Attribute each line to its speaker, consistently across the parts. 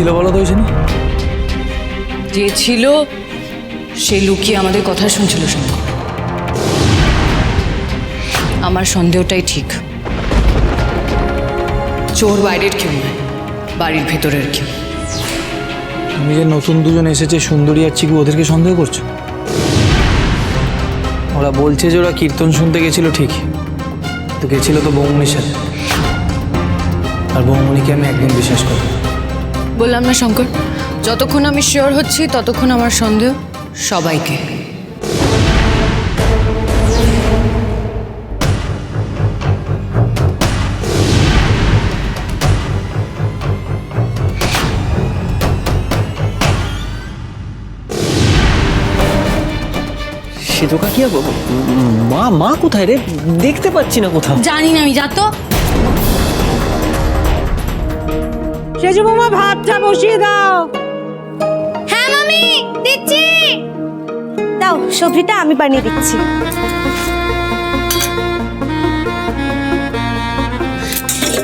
Speaker 1: ছিল বলো তো ওইখানে?
Speaker 2: যে ছিল সে লুকিয়ে আমাদের কথা শুনছিল শঙ্কর আমার সন্দেহটাই ঠিক। চোর বাইরের কেউ নয় বাড়ির ভেতরের কেউ।
Speaker 1: তুমি যে নতুন দুজন এসেছে সুন্দরী আর চিকু ওদেরকে সন্দেহ করছ? ওরা বলছে যে ওরা কীর্তন শুনতে গেছিল ঠিক তো গেছিল তো বৌমনির সাথে। আর বৌমনিকে আমি একদিন বিশ্বাস করি
Speaker 2: বললাম না শঙ্কর। যতক্ষণ আমি শিওর হচ্ছি ততক্ষণ আমার সন্দেহ সবাইকে।
Speaker 3: সে তো কাকিয়া মা মা কোথায় রে? দেখতে পাচ্ছি না কোথাও।
Speaker 2: জানি না আমি যা তো।
Speaker 4: সেজু মামা ভাতটা বসিয়ে দাও।
Speaker 5: হ্যাঁ মামি দিচ্ছি।
Speaker 4: দাও সবজিটা আমি বানিয়ে দিচ্ছি।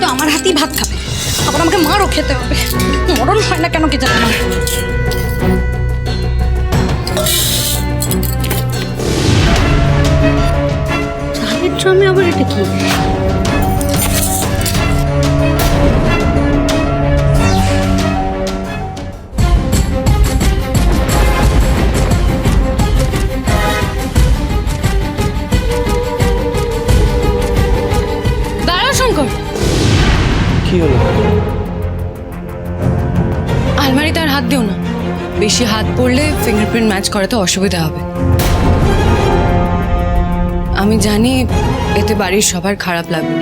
Speaker 5: তো আমার হাতেই ভাত খাবে। আবার আমাকে মারও খেতে হবে। মরণ হয় না কেন কি জানি না চালের ড্রামে আবার এটা কি?
Speaker 1: কি হলো?
Speaker 2: আলমারিতে আর হাত দিও না। বেশি হাত পড়লে ফিঙ্গারপ্রিন্ট ম্যাচ করাতে অসুবিধা হবে। আমি জানি এতে বাড়ির সবার খারাপ লাগবে।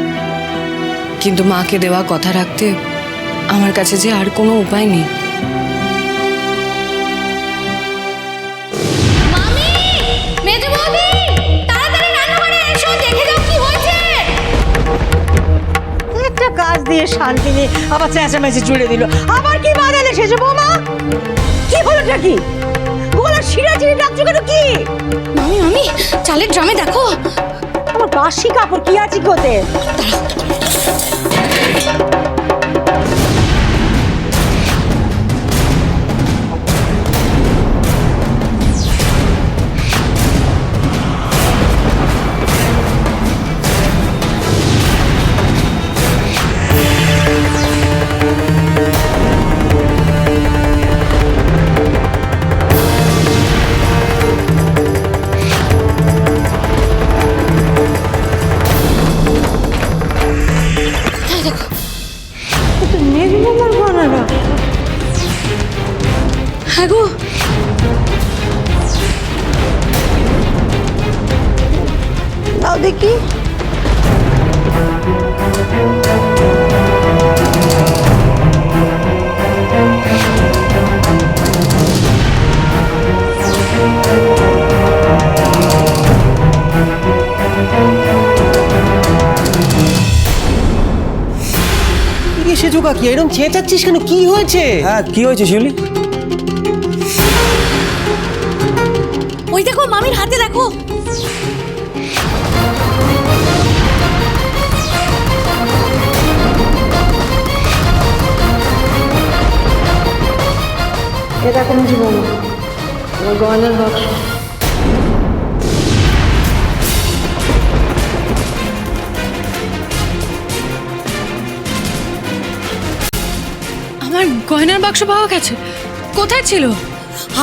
Speaker 2: কিন্তু মাকে দেওয়া কথা রাখতে আমার কাছে যে আর কোনো উপায় নেই।
Speaker 4: কাজ দিয়ে শান্তি নিয়ে আবার চেঁচামেচি জুড়ে দিল। আবার কি বাজালে সেজে বৌমা? কি হলোটা কি? গলা শিরা চিড়ে ডাকছো কেন কি?
Speaker 5: মামি মামি চালের ড্রামে দেখো।
Speaker 4: আমার বাসি কাপড় কি আছে কোতে দেখি
Speaker 3: এ সেজো কাকিয়া এরকম চেঁচাচ্ছিস কেন? কি হয়েছে?
Speaker 1: হ্যাঁ কি হয়েছে শিউলি?
Speaker 5: ওই দেখো মামির হাতে দেখো।
Speaker 4: এটা কোন জীবন আমার গয়নার বাক্স।
Speaker 2: আমার গয়নার বাক্স পাওয়া গেছে। কোথায় ছিল?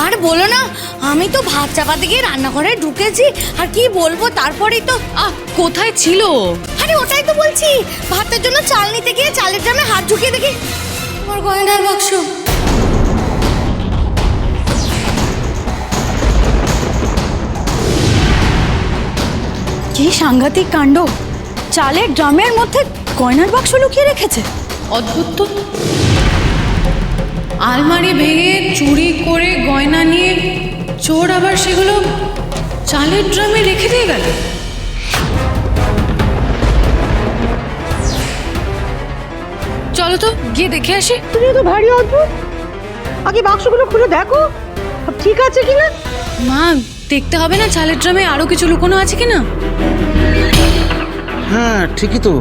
Speaker 5: আর বলো না আমি তো ভাত চাপাতে গিয়ে রান্নাঘরে ঢুকেছি। আর কি বলব তারপরেই তো
Speaker 2: আহ কোথায় ছিল?
Speaker 5: আরে ওটাই তো বলছি। ভাতের জন্য চাল নিতে গিয়ে চালের ড্রামে হাত ঢুকিয়ে দেখি। আমার গয়নার বাক্স। কি সাংঘাতিক কাণ্ড? চালের ড্রামের মধ্যে গয়নার বাক্স লুকিয়ে রেখেছে?
Speaker 2: অদ্ভুত তো। আলমারি ভেঙে চুরি করে গয়না নিয়ে চোর আবার সেগুলো চালের ড্রামে রেখে দিয়ে গেল। চলো তো গিয়ে দেখে আসি।
Speaker 4: তুমি তো ভারী অদ্ভুত। আগে বাক্সগুলো খুলে দেখো। ঠিক আছে কিনা?
Speaker 2: মা দেখতে হবে না চালের ড্রামে আরও কিছু লুকোনো আছে কিনা?
Speaker 6: হ্যাঁ ঠিকই তো।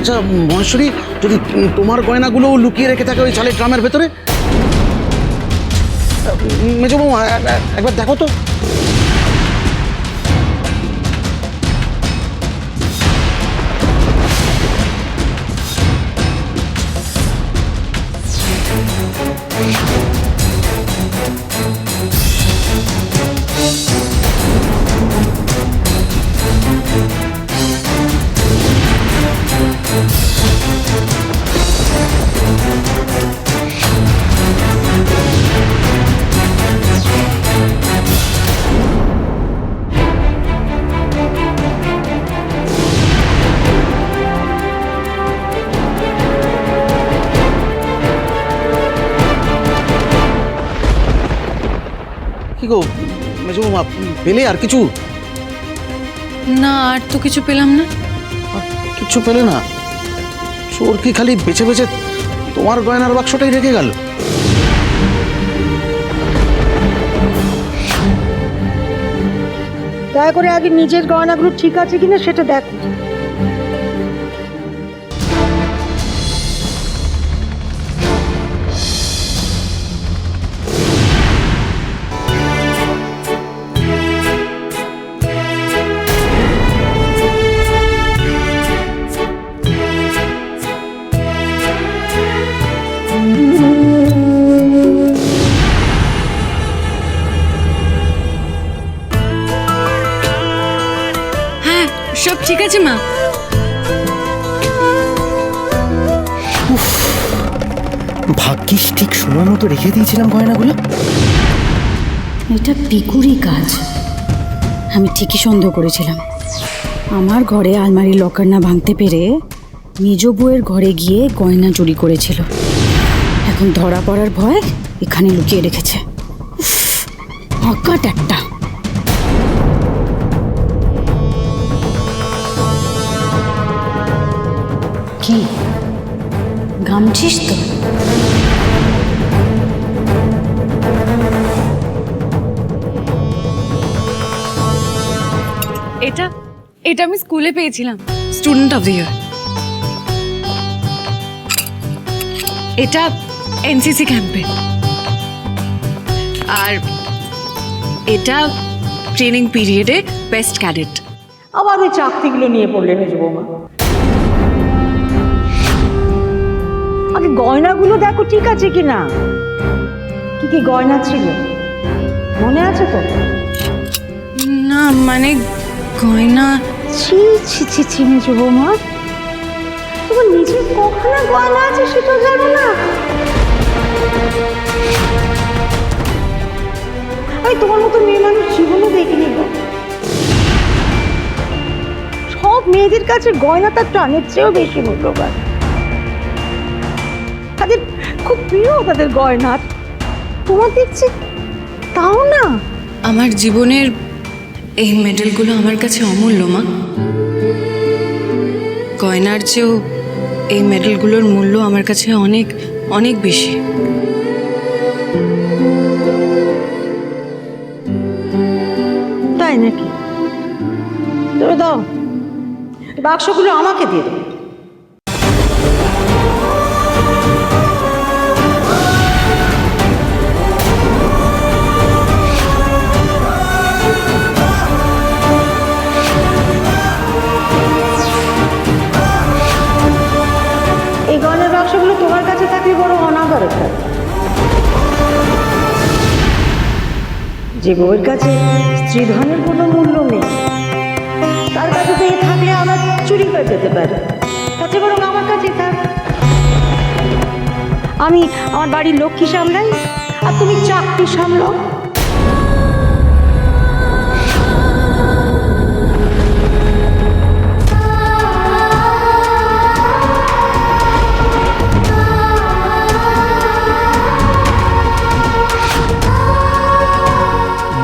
Speaker 6: আচ্ছা মহেশ্বরী, যদি তোমার গয়নাগুলো লুকিয়ে রেখে থাকে ওই চালের ড্রামের ভেতরে? মেজবাবু একবার দেখো তো। পেলে আর কিছু?
Speaker 2: না আর তো কিছু পেলাম না।
Speaker 6: কিছু কিচ্ছু পেলে না? চোর কি খালি বেছে বেছে তোমার গয়নার বাক্সটাই রেখে গেল?
Speaker 4: দয়া করে আগে নিজের গয়নাগুলো ঠিক আছে কিনা সেটা দেখো।
Speaker 2: আছে মা?
Speaker 3: ভাগ্যিস ঠিক সময় মতো রেখে দিয়েছিলাম গয়নাগুলো।
Speaker 7: এটা পিকুরি কাজ। আমি ঠিকই সন্দেহ করেছিলাম। আমার ঘরে আলমারির লকার না ভাঙতে পেরে নিজ বউয়ের ঘরে গিয়ে গয়না চুরি করেছিল। এখন ধরা পড়ার ভয় এখানে লুকিয়ে রেখেছে। অকাট একটা। ঘামছিস তো।
Speaker 2: এটা এটা আমি স্কুলে পেয়েছিলাম। স্টুডেন্ট অফ দ্য ইয়ার এটা এনসিসি ক্যাম্পে আর এটা ট্রেনিং পিরিয়ডে বেস্ট ক্যাডেট
Speaker 4: আবার ওই চাকতিগুলো নিয়ে পড়লে মেজো বৌমা। আগে গয়নাগুলো দেখো ঠিক আছে কিনা? কি কি গয়না ছিল? মনে আছে তো?
Speaker 2: না মানে গয়না
Speaker 4: ছি ছি ছি ছি মেজো বৌমা। তোমার নিজের কখনো গয়না আছে সেটা জানো না। আমি তোমার মতো মেয়ে মানুষ জীবনও দেখিনি গো। সব মেয়েদের কাছে গয়না তার টানের চেয়েও বেশি মূল্যবান। প্রিয় তাদের গয়না আর তোমার দেখছি তাও না?
Speaker 2: আমার জীবনের এই মেডেলগুলো আমার কাছে অমূল্য মা। গয়নার চেয়েও এই মেডেলগুলোর মূল্য আমার কাছে অনেক অনেক বেশি।
Speaker 4: তাই নাকি? তবে দাও বাক্সগুলো আমাকে দিয়ে দাও। যে বউয়ের কাছে স্ত্রীধনের কোনো মূল্য নেই, তার কাছে তো এ থাকলে আমার চুরি করে যেতে পারে। তাতে বরং আমার কাছে থাক। আমি আমার বাড়ির লক্ষ্মী সামলাই, আর তুমি চাকরি সামলাও।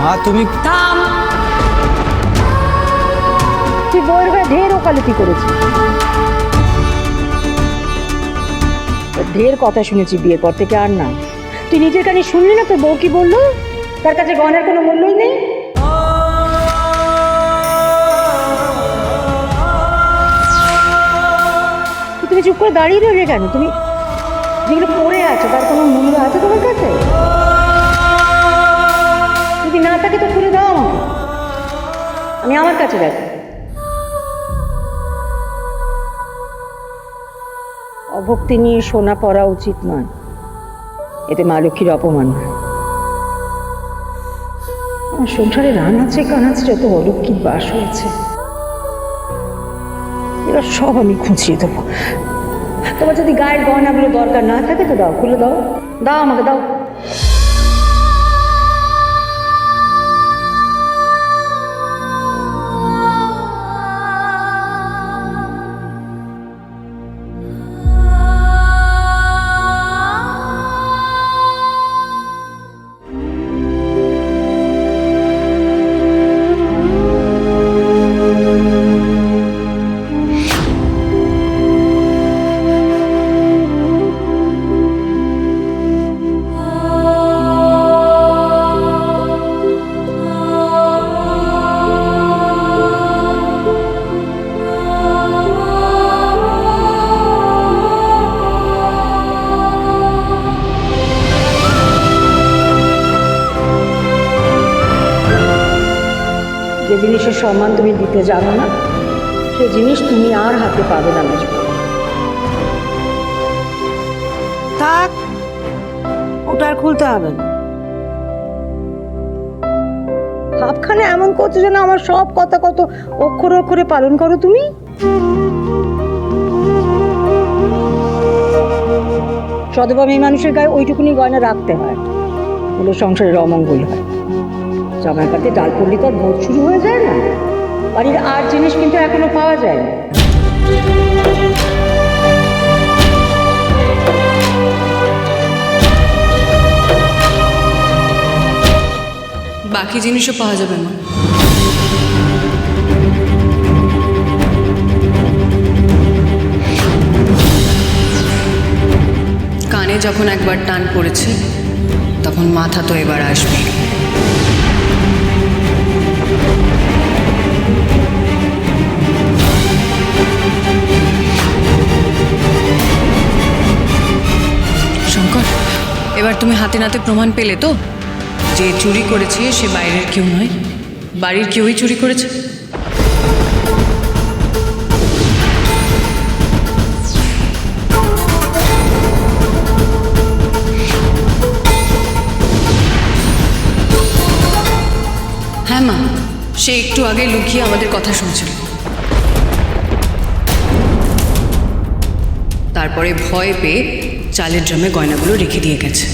Speaker 1: মা তুমি
Speaker 4: থাম। তুই বউয়ের হয়ে ঢের ওকালতি করেছিস। ঢের কথা শুনেছি বিয়ের পর থেকে আর না। তুই নিজের কানে শুনলি না তোর বউ কি বলল? তার কাছে গয়নার কোনো মূল্যই নেই? তুমি চুপ করে দাঁড়িয়ে রইলে কেন? তুমি যেগুলো পড়ে আছো তার কোনো মূল্য আছে তোমার কাছে? যদি না থাকে তো খুলে দাও আমাকে। আমি আমার কাছে রাখি অভক্তি নিয়ে সোনা পরা উচিত নয়। এতে মা লক্ষ্মীর অপমান আমার সংসারে রান আছে, কান আছে, যত অলক্ষীর বাস হয়েছে। এরা সব আমি খুঁজিয়ে দেবো। তোমার যদি গায়ের গয়নাগুলো দরকার না থাকে তো দাও, খুলে দাও। দাও আমাকে, দাও। সম্মান তুমি দিতে জানো না সে জিনিস তুমি আর হাতে পাবে না মেজো থাক ওটা আর খুলতে হবে না। ভাবখানে এমন করছ যেন আমার সব কথা কত অক্ষরে অক্ষরে পালন করো তুমি? সদবা মেয়ে মানুষের গায়ে ওইটুকুনি গয়না রাখতে হয় বলে সংসারের অমঙ্গল হয়। জামাই পাতে ডাল পড়লি তো আর শুরু হয়ে যায় না। বাড়ির আর জিনিস কিন্তু এখনও পাওয়া যায় না।
Speaker 2: বাকি জিনিসও পাওয়া যাবে না কানে যখন একবার টান পড়েছে, তখন মাথা তো এবার আসবে। এবার তুমি হাতে নাতে প্রমাণ পেলে তো? যে চুরি করেছে সে বাইরের কেউ নয়। বাড়ির কেউই চুরি করেছে। হ্যাঁ মা, সে একটু আগে লুকিয়ে আমাদের কথা শুনছিল। তারপরে ভয় পেয়ে চালের ড্রামে গয়নাগুলো রেখে দিয়ে গেছে।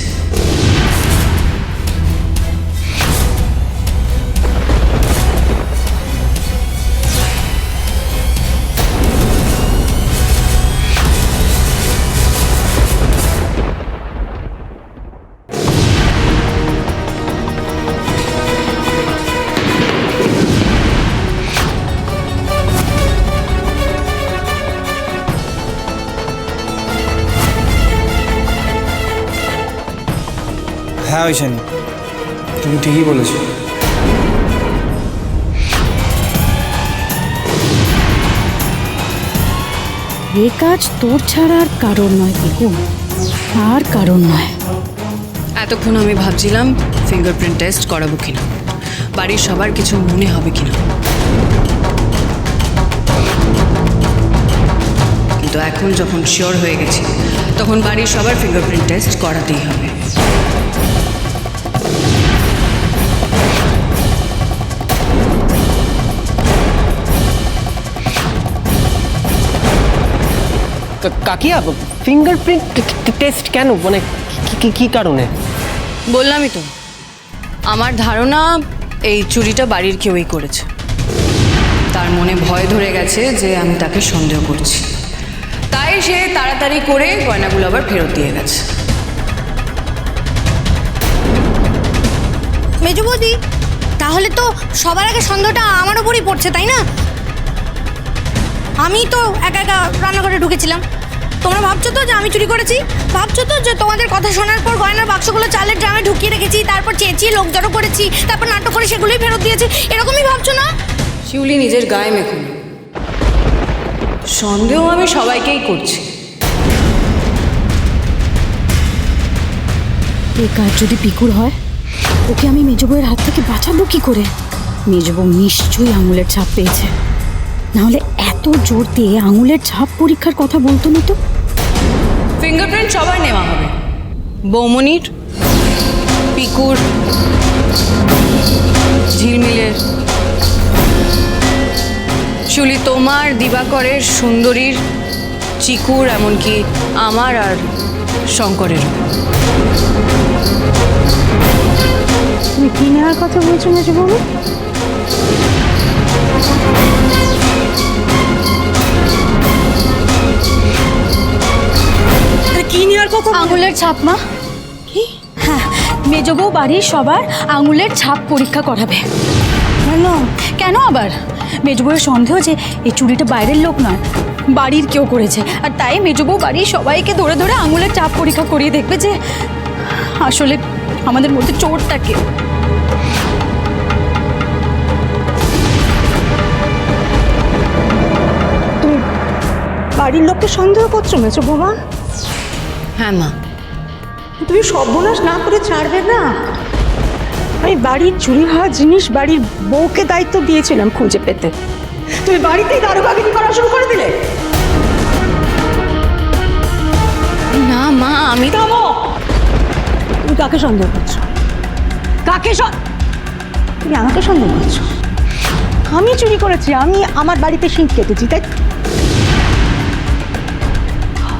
Speaker 1: হ্যাঁ ওইখানে তুমি ঠিকই বলেছ।
Speaker 7: এ কাজ তোর ছাড়া আর কারোর নয় পিকু আর কারোর নয়।
Speaker 2: এতক্ষণ আমি ভাবছিলাম ফিঙ্গারপ্রিন্ট টেস্ট করাবো কিনা। বাড়ির সবার কিছু মনে হবে কিনা। কিন্তু এখন যখন শিওর হয়ে গেছি তখন বাড়ির সবার ফিঙ্গারপ্রিন্ট টেস্ট করাতেই হবে।
Speaker 3: কাকিয়া ফিঙ্গারপ্রিন্ট টেস্ট কেন? মানে কি- কারণে?
Speaker 2: বললামই তো। আমার ধারণা এই চুরিটা বাড়ির কেউই করেছে। তার মনে ভয় ধরে গেছে যে আমি তাকে সন্দেহ করছি। তাই সে তাড়াতাড়ি করে গয়নাগুলো আবার ফেরত দিয়ে গেছে।
Speaker 5: মেজু বৌদি তাহলে তো সবার আগে সন্দেহটা আমার ওপরই পড়ছে তাই না? আমি তো একা একা রান্নাঘরে ঢুকেছিলাম। তোমরা ভাবছ তো যে আমি চুরি করেছি? ভাবছ তো যে তোমাদের কথা শোনার পর গয়নার বাক্সগুলো চালের ড্রামে ঢুকিয়ে রেখেছি তারপর চেঁচিয়ে লোক জড়ো করেছি তারপর নাটক করে সেগুলোই ফেরত দিয়েছি এরকমই ভাবছ না?
Speaker 2: শিউলি নিজের গায়ে মেখুন সন্দেহ আমি সবাইকেই করছি।
Speaker 7: এ কাজ যদি পিকুর হয় ওকে আমি মেজ বউয়ের হাত থেকে বাঁচাবো কি করে? মেজ বউ নিশ্চয়ই আঙুলের ছাপ পেয়েছে। নাহলে এত জোর দিয়ে আঙুলের ছাপ পরীক্ষার কথা বলতো না তো?
Speaker 2: ফিঙ্গারপ্রিন্ট সবার নেওয়া হবে। বৌমনির পিকুর ঝিলমিলের শুলি তোমার দিবাকরের সুন্দরীর চিকুর এমনকি আমার আর শঙ্করের।
Speaker 4: তুমি কি নেওয়ার কথা বলছো মেজো বাবু কি নেওয়ার কথা
Speaker 7: আঙুলের ছাপ মা। কি? হ্যাঁ মেজ বউ বাড়ির সবার আঙুলের ছাপ পরীক্ষা করাবে। কেন? কেন আবার? মেজ বউয়ের সন্দেহ যে এই চুরিটা বাইরের লোক নয় বাড়ির কেউ করেছে। আর তাই মেজ বউ বাড়ির সবাইকে ধরে ধরে আঙুলের ছাপ পরীক্ষা করিয়ে দেখবে যে আসলে আমাদের মধ্যে চোরটা কে।
Speaker 4: বাড়ির লোককে সন্দেহ করছ মেজো বৌমা?
Speaker 2: হ্যাঁ মা।
Speaker 4: তুমি সর্বনাশ না করে ছাড়বে না? আমি বাড়ির চুরি হওয়া জিনিস বাড়ির বউকে দায়িত্ব দিয়েছিলাম খুঁজে পেতে। তুমি বাড়িতেই দারোগাগিরি করা শুরু করে দিলে?
Speaker 2: না মা আমি
Speaker 4: থামো! তুমি কাকে সন্দেহ করছ? কাকে তুমি আমাকে সন্দেহ করছ? আমি চুরি করেছি আমি আমার বাড়িতে শীত কেটেছি তাই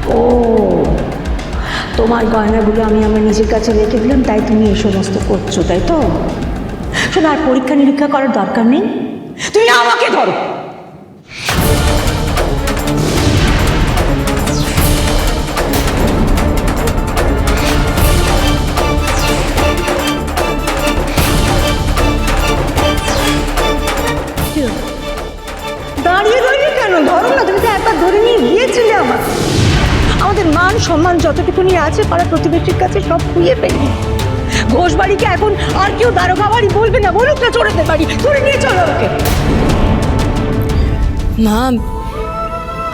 Speaker 4: ও তোমার গয়নাগুলো আমি আমার নিজের কাছে রেখে দিলাম, তাই তুমি এই সমস্ত করছ, তাই তো? শোনো, আর পরীক্ষা নিরীক্ষা করার দরকার নেই? তুমি আমাকে ধরো! যতটুকুনি আছে, পাড়া প্রতিবেশীর কাছে সব খুইয়ে ফেলি। ঘোষ বাড়িকে এখন আর কেউ দারোগা বাড়ি বলবে না, বলুক না চড়েতে বাড়ি ধরে নিয়ে চলো ওকে।
Speaker 2: মা,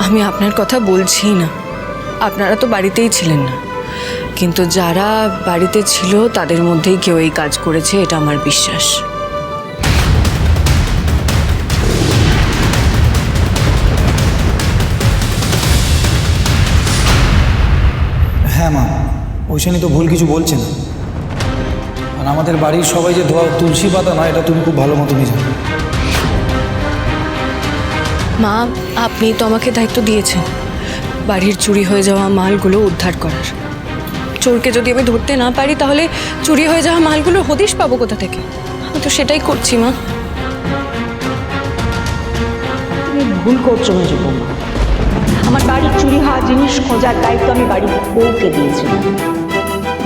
Speaker 2: আমি আপনার কথা বলছি না। আপনারা তো বাড়িতেই ছিলেন না। কিন্তু যারা বাড়িতে ছিল, তাদের মধ্যেই কেউ এই কাজ করেছে, এটা আমার বিশ্বাস।
Speaker 1: হ্যাঁ মা। ঐশানি তো ভুল কিছু বলছে না। আর আমাদের বাড়ির সবাই যে ধোয়া তুলসী পাতা না এটা তুমি খুব ভালো মতনই জানো
Speaker 2: মা আপনি তো আমাকে দায়িত্ব দিয়েছেন। বাড়ির চুরি হয়ে যাওয়া মালগুলো উদ্ধার করার। চোরকে যদি আমি ধরতে না পারি তাহলে চুরি হয়ে যাওয়া মালগুলো হদিশ পাবো কোথা থেকে? আমি তো সেটাই করছি মা।
Speaker 4: তুমি ভুল করছ মেজো বৌমা। আমার বাড়ির চুরি হওয়া জিনিস খোঁজার দায়িত্ব আমি বাড়ির বউকে দিয়েছিলাম।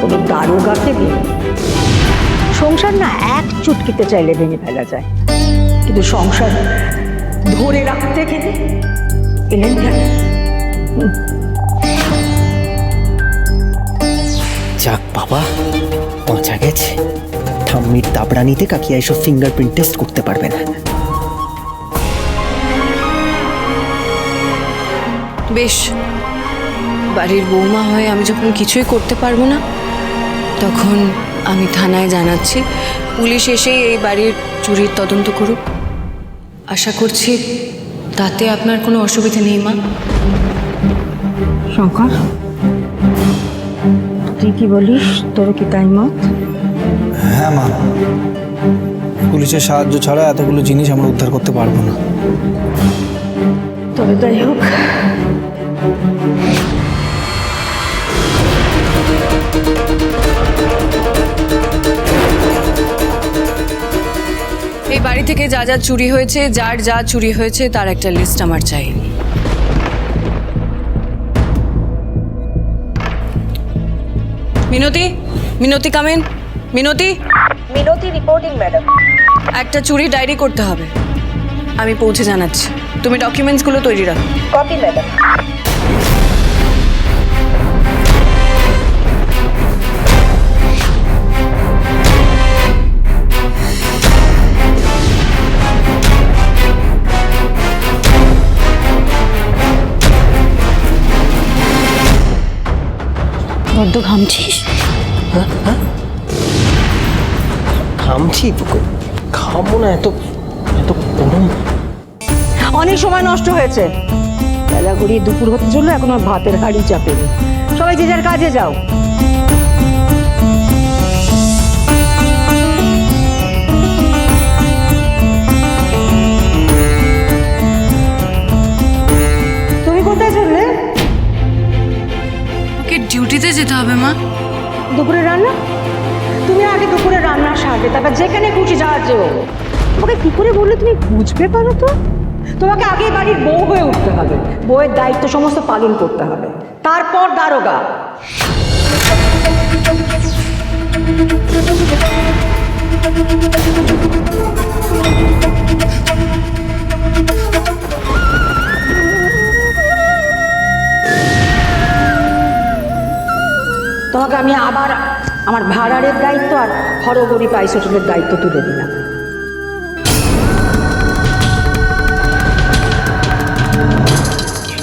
Speaker 4: কোনো দারোগাকে দিই সংসার না এক চুটকিতে চাইলে ভেঙে ফেলা যায়। কিন্তু সংসার ধরে রাখতে গেলে এলেন কেন?
Speaker 3: যাক বাবা, বাঁচা গেছে। ঠাম্মির দাবড়ানিতে কাকিয়া এসব ফিঙ্গারপ্রিন্ট টেস্ট করতে পারবে না।
Speaker 2: বেশ বাড়ির বৌমা হয়ে আমি যখন কিছুই করতে পারব না তখন আমি থানায় জানাচ্ছি। পুলিশ এসেই এই বাড়ির চুরির তদন্ত করুক। আশা করছি তাতে আপনার কোনো অসুবিধা নেই মা।
Speaker 4: শঙ্কর তুই কি বলিস? তোর কি তাই মত?
Speaker 1: হ্যাঁ মা। পুলিশের সাহায্য ছাড়া এতগুলো জিনিস আমরা উদ্ধার করতে পারব না।
Speaker 4: তবে যাই হোক
Speaker 2: এই বাড়ি থেকে যা যা চুরি হয়েছে যার যা চুরি হয়েছে তার একটা লিস্ট আমার চাই। Minoti Minoti come in Minoti?
Speaker 4: Minoti reporting madam
Speaker 2: একটা চুরি ডায়েরি করতে হবে। আমি পৌঁছে জানাচ্ছি। তুমি ডকুমেন্টসগুলো তৈরি রাখো।
Speaker 4: কপি ম্যাডাম
Speaker 7: বড্ড ঘামছিস।
Speaker 3: ঘামছি খামো না এত এত গরম।
Speaker 4: অনেক সময় নষ্ট হয়েছে। বেলা গড়িয়ে দুপুর হতে চলল এখন আর ভাতের হাড়ি চাপেনি। সবাই যে যার কাজে যাও।
Speaker 2: যেতে হবে, মা।
Speaker 4: দুপুরে রান্না? তুমি আগে দুপুরে রান্না সারবে, তারপর যেখানে খুশি যাওয়া যেও তোমাকে কি করে বললে তুমি বুঝবে পারো তো? তোমাকে আগে বাড়ির বউ হয়ে উঠতে হবে, বউয়ের দায়িত্ব সমস্ত পালন করতে হবে। তারপর দারোগা। তোমাকে আমি আবার আমার ভাড়ারের দায়িত্ব আর হরগরি পাইস হোটেলের দায়িত্ব তুলে দিলাম।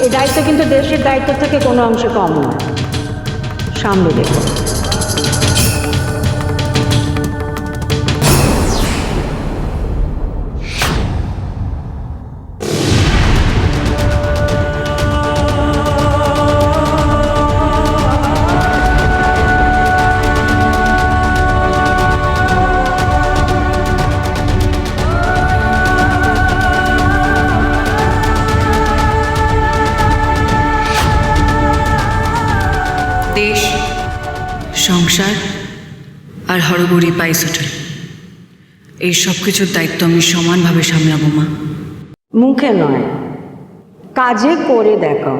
Speaker 4: এই দায়িত্ব কিন্তু দেশের দায়িত্ব থেকে কোনো অংশে কম নয়। সামনে দেখো।
Speaker 2: দেশ, সংসার আর হরগড়ি পাইস হোটেল। এই সব কিছুর দায়িত্ব আমি সমানভাবে সামলাবো, মা।
Speaker 4: মুখে নয়, কাজে করে দেখাও।